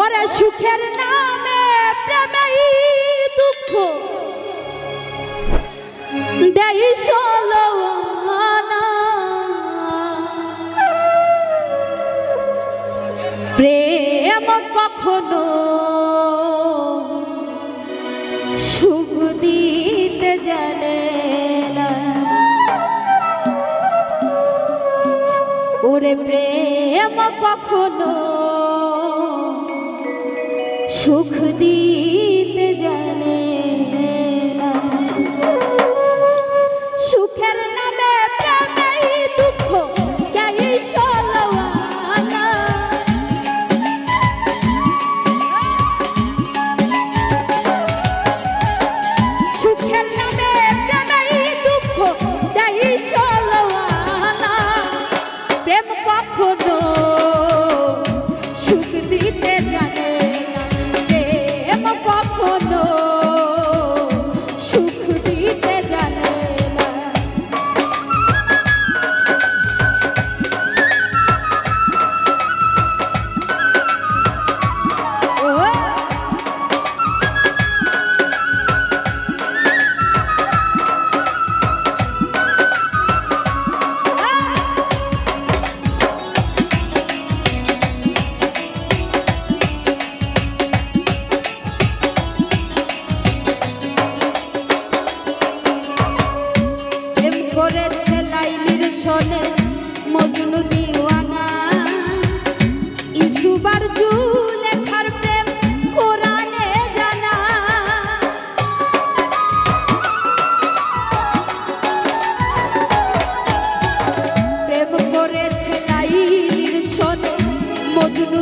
ওরে সুখের নামে প্রেমেই দুঃখ। দেই সলনা প্রেম কখনো সুখ দিতে জানে না। ওরে প্রেম কখনো সুখ দিতে মজনু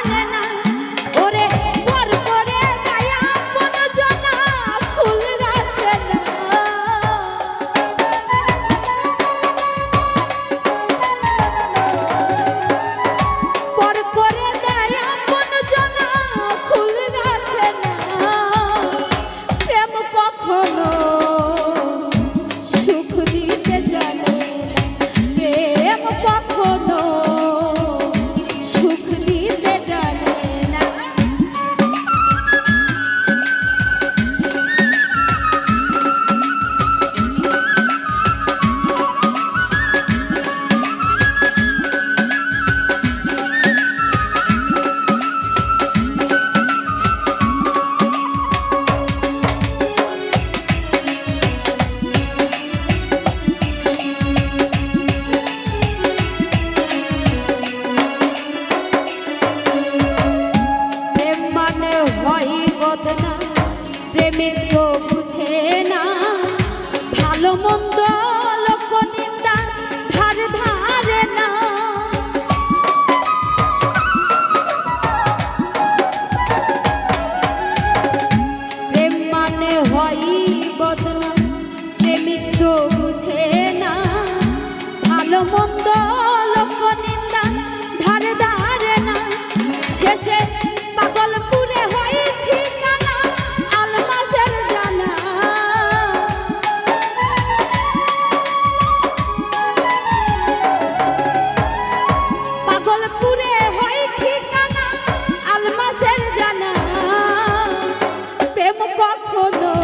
বদনা প্রেমের কখনো